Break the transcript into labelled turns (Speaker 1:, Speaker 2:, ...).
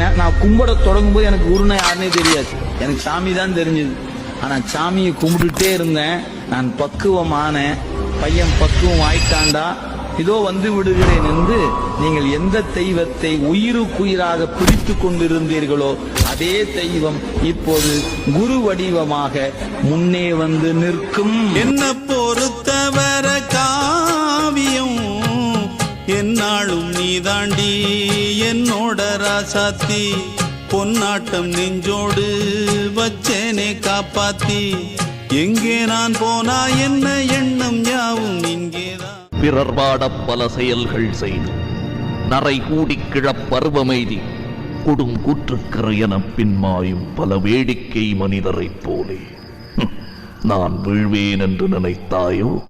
Speaker 1: நான் நான் கும்பிட தொடங்கும் போது எனக்கு குருனா யாருன்னே தெரியாது. எனக்கு சாமி தான் தெரிஞ்சது. ஆனா சாமியை கும்பிட்டுட்டே இருந்தேன். நான் பக்குவமானேன். பையன் பக்குவம் ஆயிட்டாண்டா இதோ வந்து விடுகிறேன் என்று நீங்கள் எந்த தெய்வத்தை உயிருக்குயிராக பிடித்து கொண்டிருந்தீர்களோ அதே தெய்வம் இப்போது குரு வடிவமாக முன்னே வந்து நிற்கும்.
Speaker 2: என்ன பொறுத்த என்னாலும் நீதாண்டி. என்னோட ராசாத்தி பொன்னாட்டம் நெஞ்சோடு வச்சேனே காப்பாத்தி. எங்கே நான் போனா என்ன எண்ணம் யாவும் இங்கேதான்.
Speaker 3: பிறர் வாடப் பல செயல்கள் செய்து நரை கூடிக் கிழப் பருவமெய்தி கொடுங்கூற்றுக்கிற எனப் பின்மாயும் பல வேடிக்கை மனிதரைப் போலே. நான் வீழ்வேன் என்று நினைத்தாயோ?